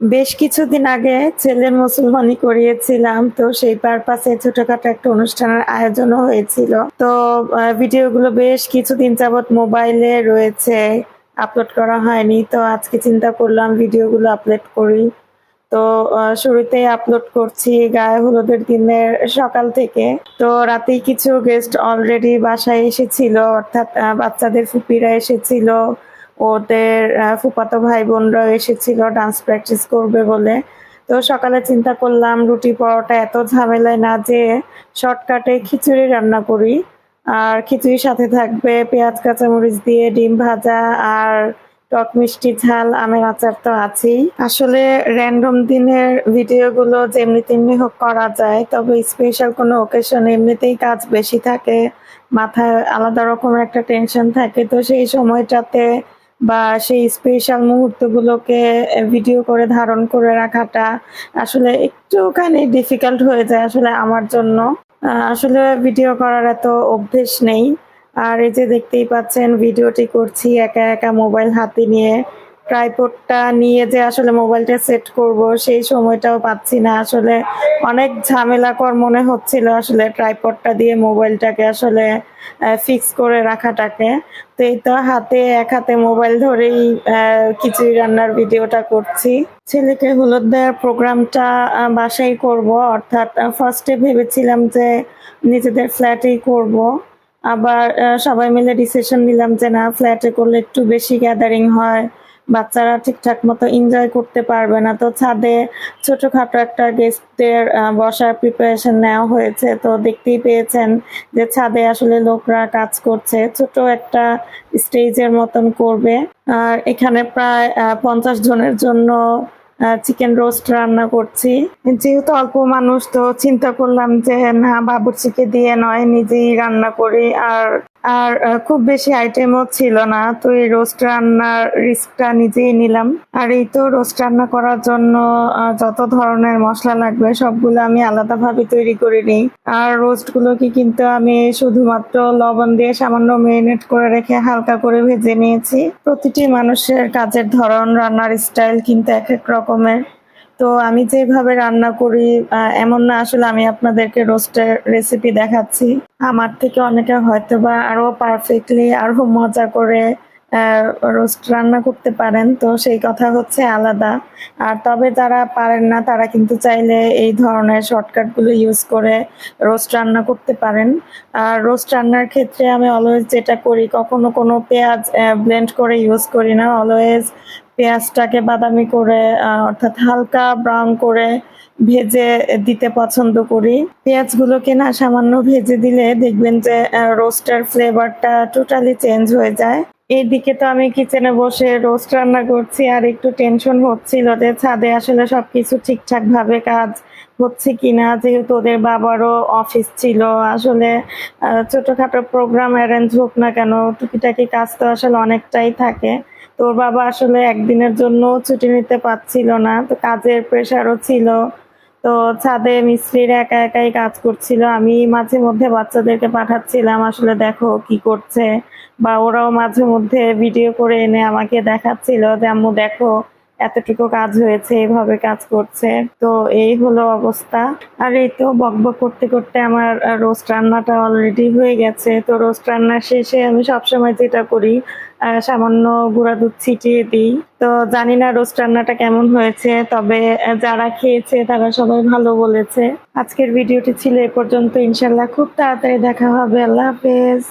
বেশ কিছুদিন আগে ছেলের মুসলমানি করিয়েছিলাম, তো সেই পারপাসে ছোটখাটো একটা অনুষ্ঠানের আয়োজনও হয়েছিল। তো ভিডিওগুলো বেশ কিছুদিন যাবত মোবাইলে রয়েছে, আপলোড করা হয়নি, তো আজকে চিন্তা করলাম ভিডিওগুলো আপলোড করি। তো শুরুতেই আপলোড করছি গায়ে হলুদের দিনের সকাল থেকে। তো, রাতেই কিছু গেস্ট অলরেডি বাসায় এসেছিল, অর্থাৎ বাচ্চাদের ফুপিরা এসেছিল। ওদের ফুপাতো ভাই বোনরাও এসেছিল ডান্স প্র্যাকটিস করবে বলে। তো সকালে চিন্তা করলাম, রুটি পরোটা এত ঝামেলায় না যে শর্টকাটে খিচুড়ি রান্না করি। আর খিচুড়ির সাথে থাকবে পেঁয়াজ, কাঁচামরিচ দিয়ে ডিম ভাজা আর টক মিষ্টি ঝাল, আমের আচার তো আছেই। আসলে র্যান্ডম দিনের ভিডিওগুলো যেমনি তেমনি হোক করা যায়, তবে স্পেশাল কোনো ওকেশন এমনিতেই কাজ বেশি থাকে, মাথায় আলাদা রকমের একটা টেনশন থাকে। তো সেই সময়টাতে বা সেই স্পেশাল মুহূর্তগুলোকে ভিডিও করে, ধারণ করে রাখাটা আসলে একটুখানি ডিফিকাল্ট হয়ে যায় আসলে আমার জন্য। আসলে ভিডিও করার এত অভ্যেস নেই। আর এই যে দেখতেই পাচ্ছেন ভিডিওটি করছি একা একা মোবাইল হাতে নিয়ে। ট্রাইপডটা নিয়ে যে আসলে মোবাইলটা সেট করব, সেই সময়টাও পাচ্ছি না। আসলে অনেক ঝামেলাকর মনে হচ্ছিল আসলে ট্রাইপডটা দিয়ে মোবাইলটাকে আসলে ফিক্স করে রাখাটাকে। তো এই তো হাতে, এক হাতে মোবাইল ধরেই খিচুড়ি রান্নার ভিডিওটা করছি। ছেলেকে হলুদ দেওয়ার প্রোগ্রামটা বাসায় করব। অর্থাৎ ফার্স্টে ভেবেছিলাম যে নিজেদের ফ্ল্যাটেই করব। আবার সবাই মিলে ডিসিশন নিলাম যে না ফ্ল্যাটে করলে একটু বেশি গ্যাদারিং হয়। বাচ্চারা ঠিকঠাক মতো এনজয় করতে পারবে না। তো ছাদে ছোটখাটো একটা গেস্টদের বসার প্রিপারেশন নেওয়া হয়েছে। তো দেখতেই পেয়েছেন যে ছাদে আসলে লোকরা কাজ করছে। ছোট একটা স্টেজের মতন করবে। আর এখানে প্রায় পঞ্চাশ জনের জন্য চিকেন রোস্ট রান্না করছি। যেহেতু অল্প মানুষ, তো চিন্তা করলাম যে না বাবুর্চিকে দিয়ে নয়, নিজেই রান্না করি। আর আর খুব বেশি আইটেমও ছিল না। তো এই রোস্ট রান্নার রিস্কটা নিজেই নিলাম। আর এই তো রোস্ট রান্না করার জন্য যত ধরনের মশলা লাগবে, সবগুলো আমি আলাদাভাবে তৈরি করে নিই। আর রোস্ট গুলোকে কিন্তু আমি শুধুমাত্র লবণ দিয়ে সামান্য মেরিনেট করে রেখে হালকা করে ভেজে নিয়েছি। প্রতিটি মানুষের কাজের ধরন, রান্নার স্টাইল কিন্তু এক এক রকমের। তো আমি যেভাবে রান্না করি এমন না আসলে আমি আপনাদেরকে রোস্টের রেসিপি দেখাচ্ছি। আমার থেকে অনেকে হয়তো বা আরও পারফেক্টলি আরও মজা করে রোস্ট রান্না করতে পারেন। তো সেই কথা হচ্ছে আলাদা। আর তবে যারা পারেন না, তারা কিন্তু চাইলে এই ধরনের শর্টকাটগুলো ইউজ করে রোস্ট রান্না করতে পারেন। আর রোস্ট রান্নার ক্ষেত্রে আমি অলওয়েজ যেটা করি, কখনো কোনো পেঁয়াজ ব্লেন্ড করে ইউজ করি না। অলওয়েজ পেঁয়াজটাকে বাদামি করে অর্থাৎ হালকা ব্রাউন করে ভেজে দিতে পছন্দ করি। পেঁয়াজগুলোকে না সামান্য ভেজে দিলে দেখবেন যে রোস্টার ফ্লেভারটা টোটালি চেঞ্জ হয়ে যায়। এইদিকে তো আমি কিচেনে বসে রোস্ট রান্না করছি আর একটু টেনশন হচ্ছিল যে ছাদে আসলে সবকিছু ঠিকঠাক ভাবে কাজ হচ্ছে কিনা। যেহেতু ওদের বাবারও অফিস ছিল, আসলে ছোটখাটো প্রোগ্রাম অ্যারেঞ্জ হোক না কেন, টুকিটাকি কাজ তো আসলে অনেকটাই থাকে। তোর বাবা আসলে একদিনের জন্য ছুটি নিতে পারছিল না, তো কাজের প্রেশারও ছিল। তো ছাদে মিস্ত্রির একা একাই কাজ করছিল। আমি মাঝে মধ্যে বাচ্চাদেরকে পাঠাচ্ছিলাম, আসলে দেখো কি করছে। বা ওরাও মাঝে মধ্যে ভিডিও করে এনে আমাকে দেখাচ্ছিল যে, আম্মু দেখো এতটুকু কাজ হয়েছে, এভাবে কাজ করছে। তো এই হলো অবস্থা। আর এই তো বকবক করতে করতে আমার রোস্ট রান্নাটা অলরেডি হয়ে গেছে। তো রোস্ট রান্না শেষে আমি সবসময় যেটা করি সামান্য গুঁড়া দুধ ছিটিয়ে দিই। তো জানি না রোস্ট রান্নাটা কেমন হয়েছে, তবে যারা খেয়েছে তারা সবাই ভালো বলেছে। আজকের ভিডিওটি ছিল এ পর্যন্ত। ইনশাল্লাহ খুব তাড়াতাড়ি দেখা হবে। আল্লাহ হাফেজ।